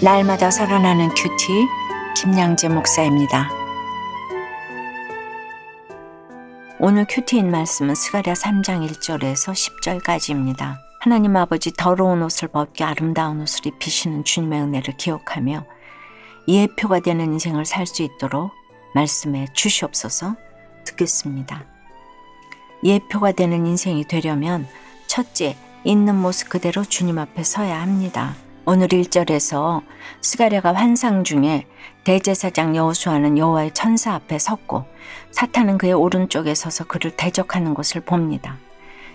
날마다 살아나는 큐티 김양재 목사입니다. 오늘 큐티인 말씀은 스가랴 3장 1절에서 10절까지입니다. 하나님 아버지 더러운 옷을 벗겨 아름다운 옷을 입히시는 주님의 은혜를 기억하며 예표가 되는 인생을 살 수 있도록 말씀해 주시옵소서 듣겠습니다. 예표가 되는 인생이 되려면 첫째, 있는 모습 그대로 주님 앞에 서야 합니다. 오늘 1절에서 스가랴가 환상 중에 대제사장 여호수아는 여호와의 천사 앞에 섰고 사탄은 그의 오른쪽에 서서 그를 대적하는 것을 봅니다.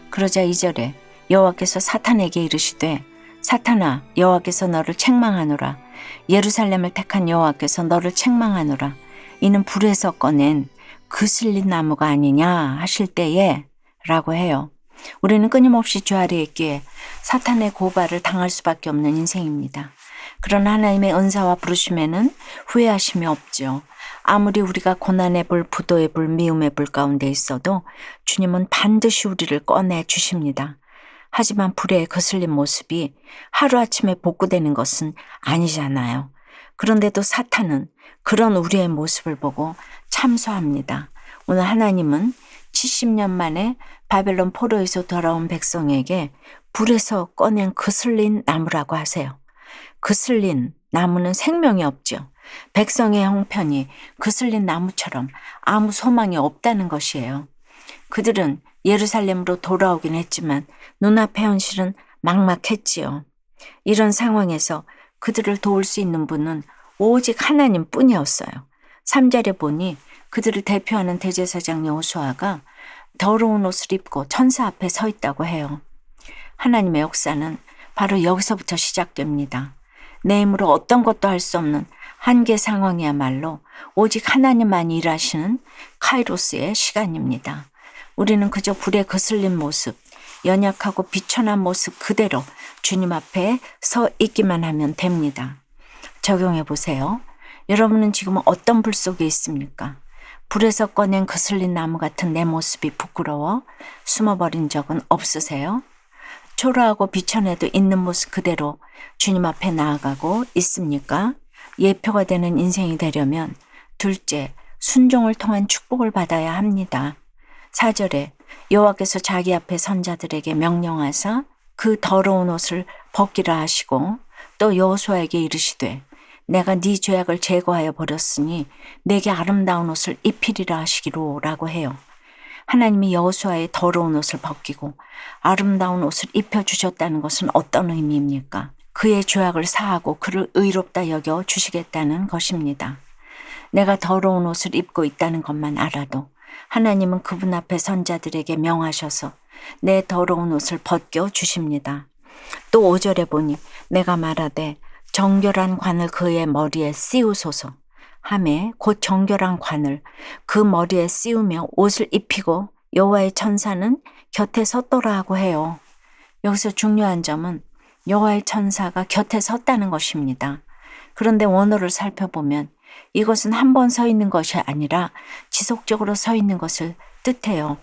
그러자 2절에 여호와께서 사탄에게 이르시되 사탄아 여호와께서 너를 책망하노라 예루살렘을 택한 여호와께서 너를 책망하노라 이는 불에서 꺼낸 그슬린 나무가 아니냐 하실 때에 라고 해요. 우리는 끊임없이 죄 아래 있기에 사탄의 고발을 당할 수밖에 없는 인생입니다. 그러나 하나님의 은사와 부르심에는 후회하심이 없죠. 아무리 우리가 고난의 불, 부도의 불, 미움의 불 가운데 있어도 주님은 반드시 우리를 꺼내 주십니다. 하지만 불에 거슬린 모습이 하루아침에 복구되는 것은 아니잖아요. 그런데도 사탄은 그런 우리의 모습을 보고 참소합니다. 오늘 하나님은 70년 만에 바벨론 포로에서 돌아온 백성에게 불에서 꺼낸 그슬린 나무라고 하세요. 그슬린 나무는 생명이 없죠. 백성의 형편이 그슬린 나무처럼 아무 소망이 없다는 것이에요. 그들은 예루살렘으로 돌아오긴 했지만 눈앞의 현실은 막막했지요. 이런 상황에서 그들을 도울 수 있는 분은 오직 하나님 뿐이었어요. 3절에 보니 그들을 대표하는 대제사장 여호수아가 더러운 옷을 입고 천사 앞에 서 있다고 해요. 하나님의 역사는 바로 여기서부터 시작됩니다. 내 힘으로 어떤 것도 할 수 없는 한계 상황이야말로 오직 하나님만이 일하시는 카이로스의 시간입니다. 우리는 그저 불에 거슬린 모습, 연약하고 비천한 모습 그대로 주님 앞에 서 있기만 하면 됩니다. 적용해 보세요. 여러분은 지금 어떤 불 속에 있습니까? 불에서 꺼낸 거슬린 나무 같은 내 모습이 부끄러워 숨어버린 적은 없으세요? 초라하고 비천해도 있는 모습 그대로 주님 앞에 나아가고 있습니까? 예표가 되는 인생이 되려면 둘째, 순종을 통한 축복을 받아야 합니다. 4절에 여호와께서 자기 앞에 선자들에게 명령하사 그 더러운 옷을 벗기라 하시고 또 여호수아에게 이르시되 내가 네 죄악을 제거하여 버렸으니 내게 아름다운 옷을 입히리라 하시기로라고 해요. 하나님이 여호수아의 더러운 옷을 벗기고 아름다운 옷을 입혀 주셨다는 것은 어떤 의미입니까? 그의 죄악을 사하고 그를 의롭다 여겨 주시겠다는 것입니다. 내가 더러운 옷을 입고 있다는 것만 알아도 하나님은 그분 앞에 선자들에게 명하셔서 내 더러운 옷을 벗겨 주십니다. 또 5절에 보니 내가 말하되 정결한 관을 그의 머리에 씌우소서 함에 곧 정결한 관을 그 머리에 씌우며 옷을 입히고 여호와의 천사는 곁에 섰더라 하고 해요. 여기서 중요한 점은 여호와의 천사가 곁에 섰다는 것입니다. 그런데 원어를 살펴보면 이것은 한 번 서 있는 것이 아니라 지속적으로 서 있는 것을 뜻해요.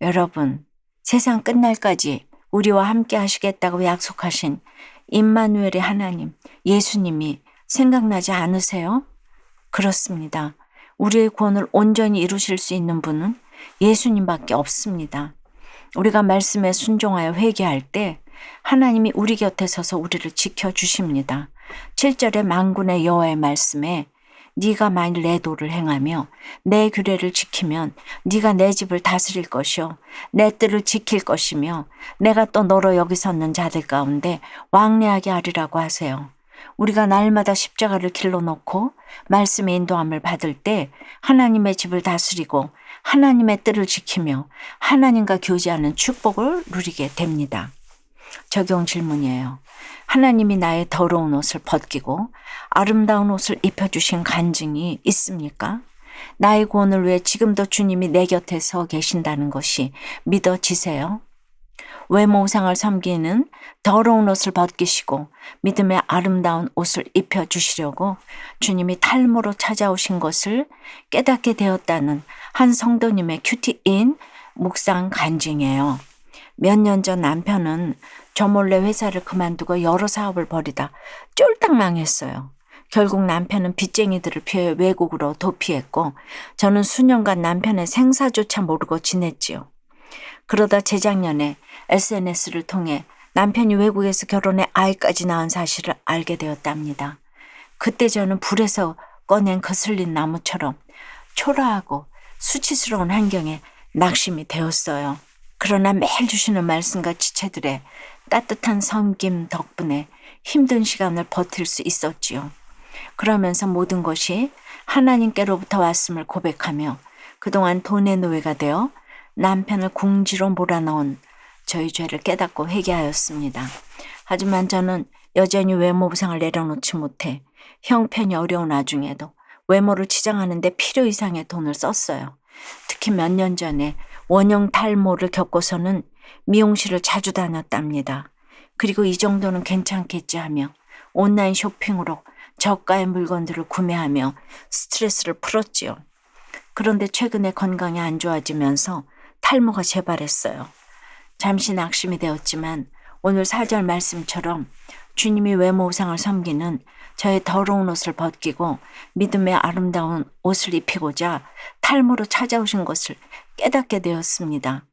여러분, 세상 끝날까지 우리와 함께 하시겠다고 약속하신 임마누엘의 하나님, 예수님이 생각나지 않으세요? 그렇습니다. 우리의 구원을 온전히 이루실 수 있는 분은 예수님밖에 없습니다. 우리가 말씀에 순종하여 회개할 때 하나님이 우리 곁에 서서 우리를 지켜 주십니다. 7절의 망군의 여호와의 말씀에 네가 만일 내 도를 행하며 내 규례를 지키면 네가 내 집을 다스릴 것이요 내 뜰을 지킬 것이며 내가 또 너로 여기 섰는 자들 가운데 왕래하게 하리라고 하세요. 우리가 날마다 십자가를 길러 놓고 말씀의 인도함을 받을 때 하나님의 집을 다스리고 하나님의 뜰을 지키며 하나님과 교제하는 축복을 누리게 됩니다. 적용 질문이에요. 하나님이 나의 더러운 옷을 벗기고 아름다운 옷을 입혀주신 간증이 있습니까? 나의 구원을 위해 지금도 주님이 내 곁에 서 계신다는 것이 믿어지세요? 외모상을 섬기는 더러운 옷을 벗기시고 믿음의 아름다운 옷을 입혀주시려고 주님이 탈모로 찾아오신 것을 깨닫게 되었다는 한 성도님의 큐티인 묵상 간증이에요. 몇 년 전 남편은 저 몰래 회사를 그만두고 여러 사업을 벌이다 쫄딱 망했어요. 결국 남편은 빚쟁이들을 피해 외국으로 도피했고 저는 수년간 남편의 생사조차 모르고 지냈지요. 그러다 재작년에 SNS를 통해 남편이 외국에서 결혼해 아이까지 낳은 사실을 알게 되었답니다. 그때 저는 불에서 꺼낸 거슬린 나무처럼 초라하고 수치스러운 환경에 낙심이 되었어요. 그러나 매일 주시는 말씀과 지체들의 따뜻한 섬김 덕분에 힘든 시간을 버틸 수 있었지요. 그러면서 모든 것이 하나님께로부터 왔음을 고백하며 그동안 돈의 노예가 되어 남편을 궁지로 몰아넣은 저희 죄를 깨닫고 회개하였습니다. 하지만 저는 여전히 외모 부상을 내려놓지 못해 형편이 어려운 와중에도 외모를 치장하는데 필요 이상의 돈을 썼어요. 특히 몇 년 전에 원형 탈모를 겪고서는 미용실을 자주 다녔답니다. 그리고 이 정도는 괜찮겠지 하며 온라인 쇼핑으로 저가의 물건들을 구매하며 스트레스를 풀었지요. 그런데 최근에 건강이 안 좋아지면서 탈모가 재발했어요. 잠시 낙심이 되었지만 오늘 사절 말씀처럼 주님이 외모 우상을 섬기는 저의 더러운 옷을 벗기고 믿음의 아름다운 옷을 입히고자 탈모로 찾아오신 것을 깨닫게 되었습니다.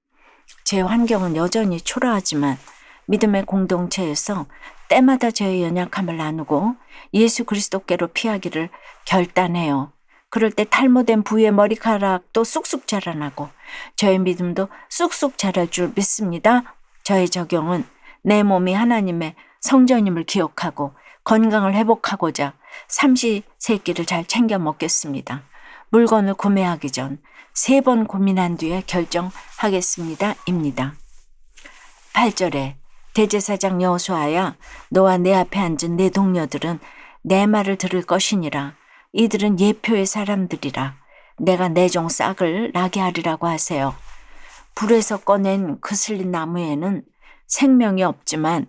제 환경은 여전히 초라하지만 믿음의 공동체에서 때마다 저의 연약함을 나누고 예수 그리스도께로 피하기를 결단해요. 그럴 때 탈모된 부위의 머리카락도 쑥쑥 자라나고 저의 믿음도 쑥쑥 자랄 줄 믿습니다. 저의 적용은 내 몸이 하나님의 성전임을 기억하고 건강을 회복하고자 삼시세끼를 잘 챙겨 먹겠습니다. 물건을 구매하기 전 세 번 고민한 뒤에 결정하겠습니다. 입니다. 8절에 대제사장 여호수아야 너와 내 앞에 앉은 내 동료들은 내 말을 들을 것이니라 이들은 예표의 사람들이라 내가 내 종 싹을 나게 하리라고 하세요. 불에서 꺼낸 그슬린 나무에는 생명이 없지만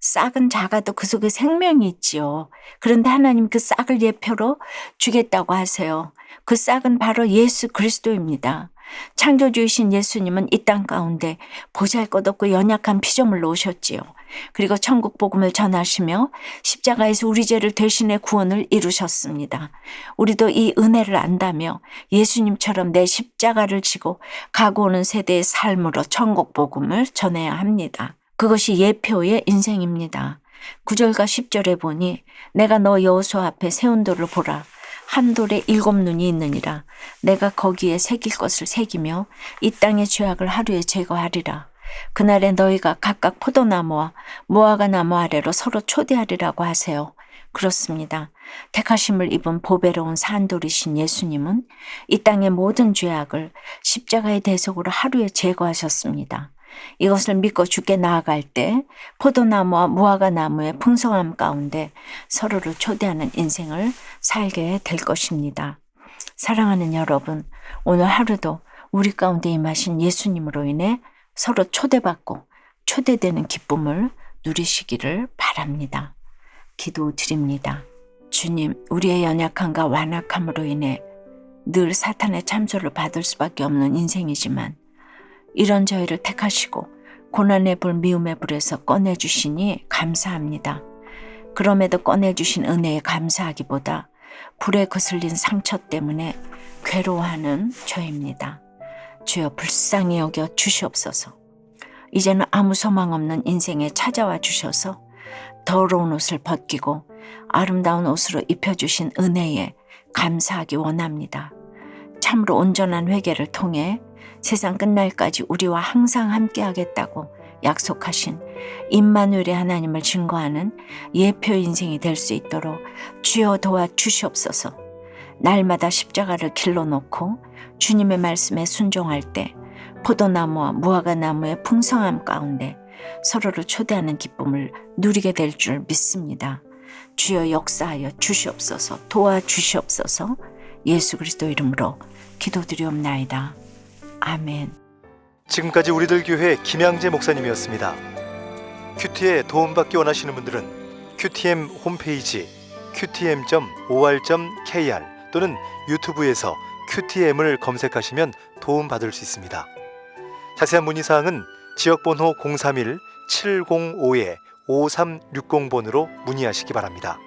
싹은 작아도 그 속에 생명이 있지요. 그런데 하나님 그 싹을 예표로 주겠다고 하세요. 그 싹은 바로 예수 그리스도입니다. 창조주이신 예수님은 이 땅 가운데 보잘것없고 연약한 피조물로 오셨지요. 그리고 천국 복음을 전하시며 십자가에서 우리 죄를 대신해 구원을 이루셨습니다. 우리도 이 은혜를 안다며 예수님처럼 내 십자가를 지고 가고 오는 세대의 삶으로 천국 복음을 전해야 합니다. 그것이 예표의 인생입니다. 9절과 10절에 보니 내가 너 여호수 앞에 세운 돌을 보라. 한 돌에 일곱 눈이 있느니라. 내가 거기에 새길 것을 새기며 이 땅의 죄악을 하루에 제거하리라. 그날에 너희가 각각 포도나무와 무화과 나무 아래로 서로 초대하리라고 하세요. 그렇습니다. 택하심을 입은 보배로운 산돌이신 예수님은 이 땅의 모든 죄악을 십자가의 대속으로 하루에 제거하셨습니다. 이것을 믿고 죽게 나아갈 때 포도나무와 무화과 나무의 풍성함 가운데 서로를 초대하는 인생을 살게 될 것입니다. 사랑하는 여러분, 오늘 하루도 우리 가운데 임하신 예수님으로 인해 서로 초대받고 초대되는 기쁨을 누리시기를 바랍니다. 기도 드립니다. 주님, 우리의 연약함과 완악함으로 인해 늘 사탄의 참소를 받을 수밖에 없는 인생이지만 이런 저희를 택하시고 고난의 불 미움의 불에서 꺼내주시니 감사합니다. 그럼에도 꺼내주신 은혜에 감사하기보다 불에 거슬린 상처 때문에 괴로워하는 저입니다. 주여 불쌍히 여겨 주시옵소서. 이제는 아무 소망 없는 인생에 찾아와 주셔서 더러운 옷을 벗기고 아름다운 옷으로 입혀주신 은혜에 감사하기 원합니다. 참으로 온전한 회개를 통해 세상 끝날까지 우리와 항상 함께하겠다고 약속하신 임마누엘의 하나님을 증거하는 예표 인생이 될 수 있도록 주여 도와 주시옵소서. 날마다 십자가를 길러 놓고 주님의 말씀에 순종할 때 포도나무와 무화과 나무의 풍성함 가운데 서로를 초대하는 기쁨을 누리게 될 줄 믿습니다. 주여 역사하여 주시옵소서 도와 주시옵소서 예수 그리스도 이름으로 기도드리옵나이다. 아멘. 지금까지 우리들 교회 김양재 목사님이었습니다. 큐티에 도움받기 원하시는 분들은 큐티엠 홈페이지 qtm.or.kr 또는 유튜브에서 큐티엠을 검색하시면 도움받을 수 있습니다. 자세한 문의 사항은 지역번호 031-705-5360번으로 문의하시기 바랍니다.